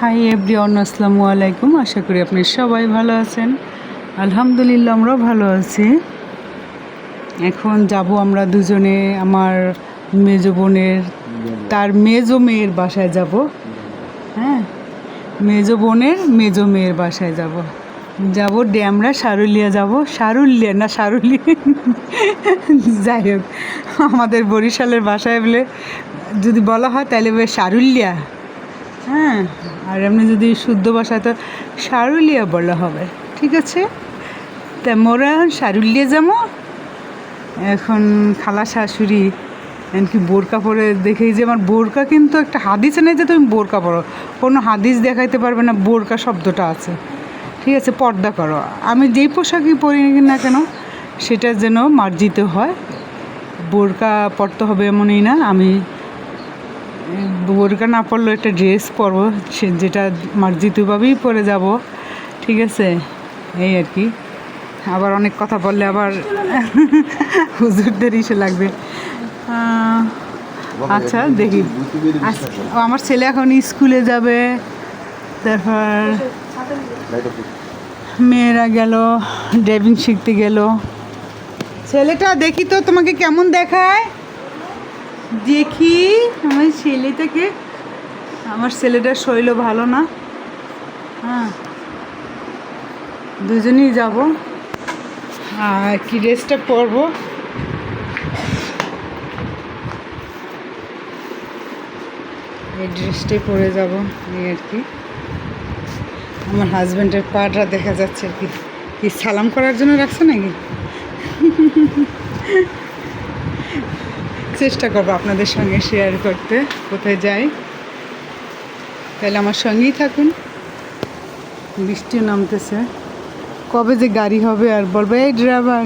Hi everyone আসসালামু আলাইকুম আশা করি আপনি সবাই ভালো আছেন। আলহামদুলিল্লাহ, আমরাও ভালো আছি। এখন যাব আমরা দুজনে আমার মেজো বোনের, তার মেজো মেয়ের বাসায় যাব। হ্যাঁ মেজো বোনের মেজো মেয়ের বাসায় যাব। যাব ড্যামরা, সারুলিয়া যাব। সারুলিয়া না সারুলি? যাই হোক, আমাদের বরিশালের বাসায় বলে যদি বলা হয় তাহলে সারুলিয়া। হ্যাঁ আর এমনি যদি শুদ্ধ ভাষায় তো সারুলিয়া বলা হবে, ঠিক আছে? তা মোরা এখন সারুলিয়া যাব। এখন খালা শাশুড়ি এমনকি বোরকা পরে দেখেই যে আমার বোরকা কিন্তু একটা হাদিসে নেই যে তুমি বোরকা পরো। কোনো হাদিস দেখাইতে পারবে না, বোরকা শব্দটা আছে। ঠিক আছে, পর্দা করো। আমি যেই পোশাকই পরি না কেন, সেটা যেন মার্জিত হয়। বোরকা পরতে হবে এমনই না, আমি বোরকা না পরলেও একটা ড্রেস পরবো সে যেটা মার্জিতভাবেই পরে যাব ঠিক আছে? এই আর কি। আবার অনেক কথা বললে আবার হুজুরদের ইসে লাগবে। আচ্ছা দেখি। আচ্ছা, আমার ছেলে এখন স্কুলে যাবে তারপর মেয়েরা গেল ড্রাইভিং শিখতে গেল। ছেলেটা দেখি তো তোমাকে কেমন দেখায়। দেখি আমার ছেলেটাকে। আমার ছেলেটার শৈল ভালো না। হ্যাঁ। দুজনেই যাব। আর কি ড্রেসটা পরবো? এই ড্রেসটাই পরে যাব, এই আর কি। আমার হাজব্যান্ডের পাটা দেখা যাচ্ছে আর কি। কি সালাম করার জন্য রাখছে নাকি? চেষ্টা করব আপনাদের সঙ্গে শেয়ার করতে, কোথায় যাই। তাহলে আমার সঙ্গেই থাকুন। বৃষ্টিও নামতেছে। কবে যে গাড়ি হবে আর বলবে, এই ড্রাইভার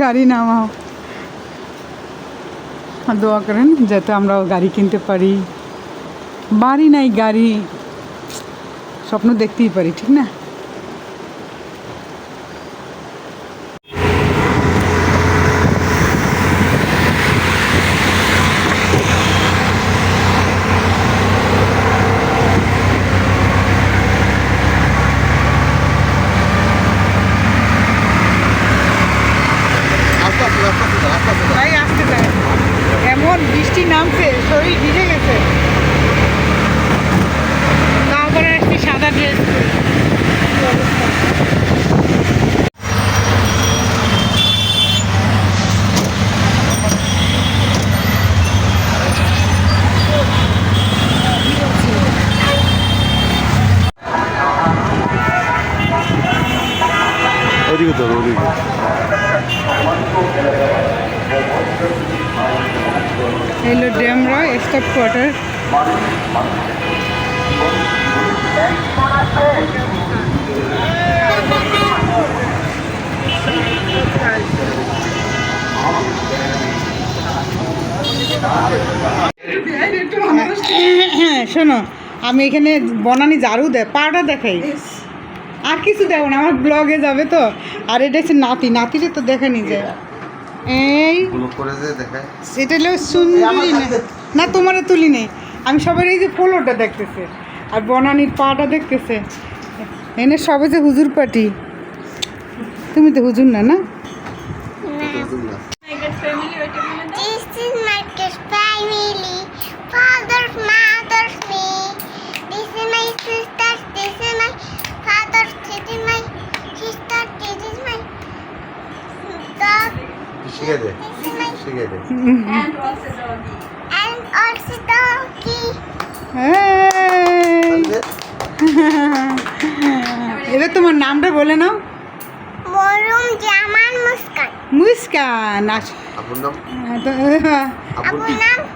গাড়ি নামাও। দোয়া করেন যাতে আমরাও গাড়ি কিনতে পারি। বাড়ি নাই, গাড়ি, স্বপ্ন দেখতেই পারি, ঠিক না আস্তে আস্তে আস্তে আস্তে আস্তে আস্তে তাই আসতে চায় এমন বৃষ্টি নামছে শরীর ভিজে গেছে তারপরে আসছি সাদা ড্রেস ওদিকে তোর ওদিকে এলো ড্যামরা স্টপ কোয়ার্টার। শোনো আমি এখানে বনানি ঝাড়ু দেয় পাটা দেখাই। আর কিছু দেখো না আমার ব্লগে যাবে তো। আর এটা হচ্ছে নাতি নাতিরে তো দেখানি যায় এই করে যে দেখায়। এটা হলো সুন্দরী না। না তোমারও তুলি নেই। আমি সবার এই যে পোলোটা দেখতেছে আর বনানির পাটা দেখতেছে এনে সবে যে হুজুর পাটি তুমি তো হুজুর না না। শিখে দে শিখে দে এবার তোমার নামটা বলে নাও। মরুম জামান মুস্কান। মুস্কান। আস- আপুর নাম? আপুর আপুর নাম?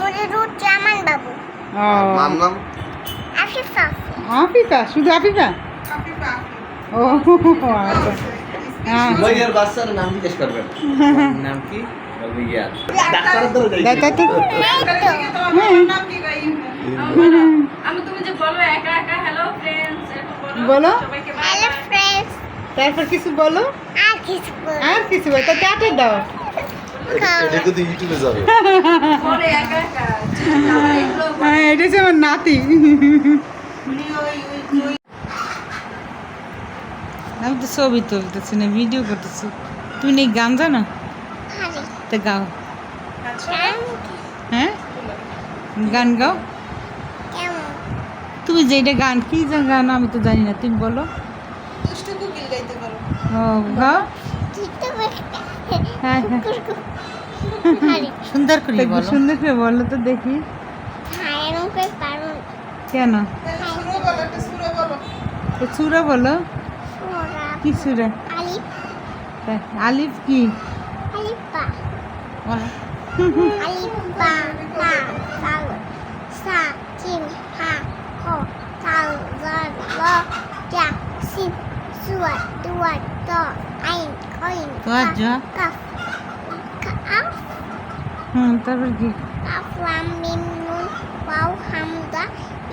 মরিরুর জামান বাবু। ও, নাম? আফিফা আফিফা। শুধু আফিফা। ও আচ্ছা। হ্যাঁ। বইয়ের বাচ্চার নাম জিজ্ঞেস করবেন। নাম কি? বলবে ইয়ার ডাক্তার তো দেখা তো আমি তুমি যে বলো একা একা হ্যালো ফ্রেন্ডস বলো। হ্যালো ফ্রেন্ডস তারপর কিছু বলো। আর কিছু বলব আর কিছু বলো। তো টাটা দাও। এটা কিন্তু ইউটিউবে যাবে। বলে একা একা। হ্যাঁ এটা হচ্ছে আমার নাতি। আমি তো ছবি তুলতেছি না ভিডিও করতেছি। তুমি নেই গান জানো? হারি তো গাও। হ্যাঁ? গান গাও। তুমি যেটা গান কি গান আমি তো জানি না তুমি বলো। ও গাও। হ্যাঁ হ্যাঁ। সুন্দর করে সুন্দর করে বলো তো দেখি। কেন? তো সুরা বলো। কি সুরা আলিফ। কি? তারপর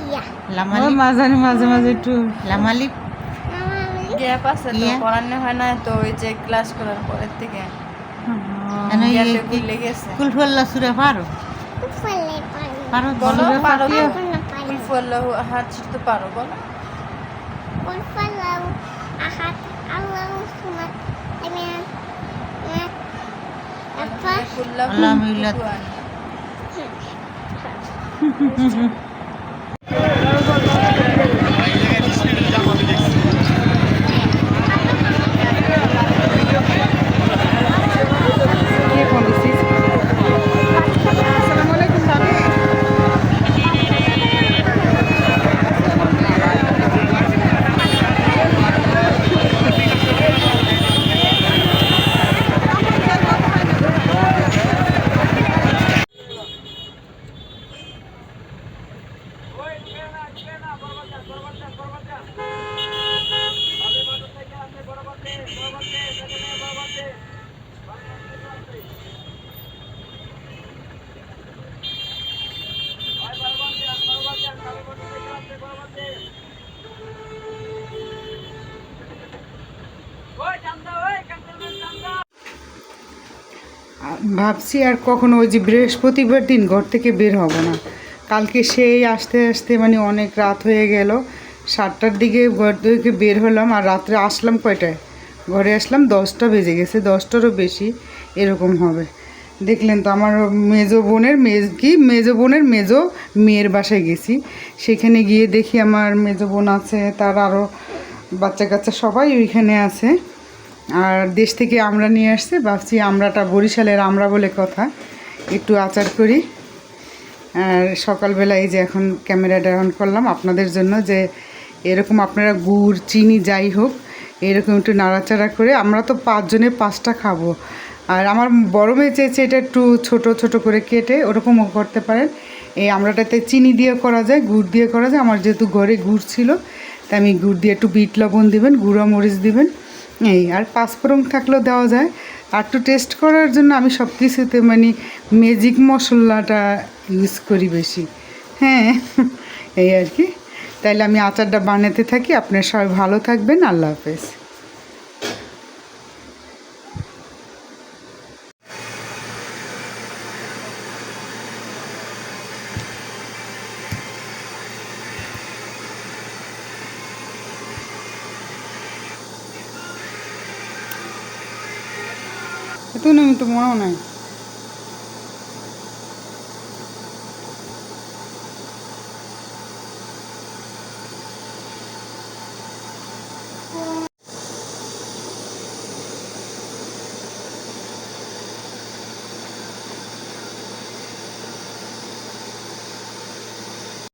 ইয়া। মাঝে মাঝে একটু। লামালিপ গ্যাপ আছে তো? পড়ানো হয় না তো ওই যে ক্লাস করার পরের থেকে। গেছে। কুলফল্লা পারো উফলে পারি? পারো বলো, পারো। ফুল্লাহ হাত ছিটতে পারো বলো। উফলাউ আহাদ আল্লাহু আমিন ফুল্লাহ আল্লাহ মিলাদ। কে ফোন দিছিস? আসসালামু আলাইকুম ভাবি। ভাবছি আর কখনো ওই যে বৃহস্পতিবার দিন ঘর থেকে বের হব না। কালকে সেই আসতে আসতে মানে অনেক রাত হয়ে গেল। সাতটার দিকে ঘর থেকে বের হলাম আর রাত্রে আসলাম কয়টায়? ঘরে আসলাম দশটা বেজে গেছে, দশটারও বেশি এরকম হবে। দেখলেন তো আমার মেজো বোনের মেজ কি? মেজো বোনের মেজো মেয়ের বাসায় গেছি। সেখানে গিয়ে দেখি আমার মেজো বোন আছে, তার আরও বাচ্চা কাচ্চা সবাই ওইখানে আছে। আর দেশ থেকে আমরা নিয়ে আসছে, ভাবছি আমরাটা বরিশালের আমরা বলে কথা, একটু আচার করি। আর সকালবেলা এই যে এখন ক্যামেরাটা অন করলাম, আপনাদের জন্য যে এরকম আপনারা গুড়, চিনি যাই হোক, এরকম একটু নাড়াচাড়া করে আমরা তো পাঁচজনে পাঁচটা খাব। আর আমার বড় মেয়ে চেয়েছে এটা একটু ছোট ছোট করে কেটে ওরকমও করতে পারেন। এই আমরাটাতে চিনি দিয়ে করা যায়, গুড় দিয়ে করা যায়। আমার যেহেতু ঘরে গুড় ছিল, তাই আমি গুড় দিয়ে একটু বিট লবণ দিবেন, গুঁড়ো মরিচ দিবেন। এই আর পাঁচফোড়ন থাকলেও দেওয়া যায়। আর একটু টেস্ট করার জন্য আমি সব কিছুতে মানে ম্যাজিক মশলাটা ইউজ করি বেশি। হ্যাঁ এই আর কি। তাইলে আমি আচারটা বানাতে থাকি। আপনার সবাই ভালো থাকবেন। আল্লাহ হাফেজ। તું નહીં તું મોણો નહીં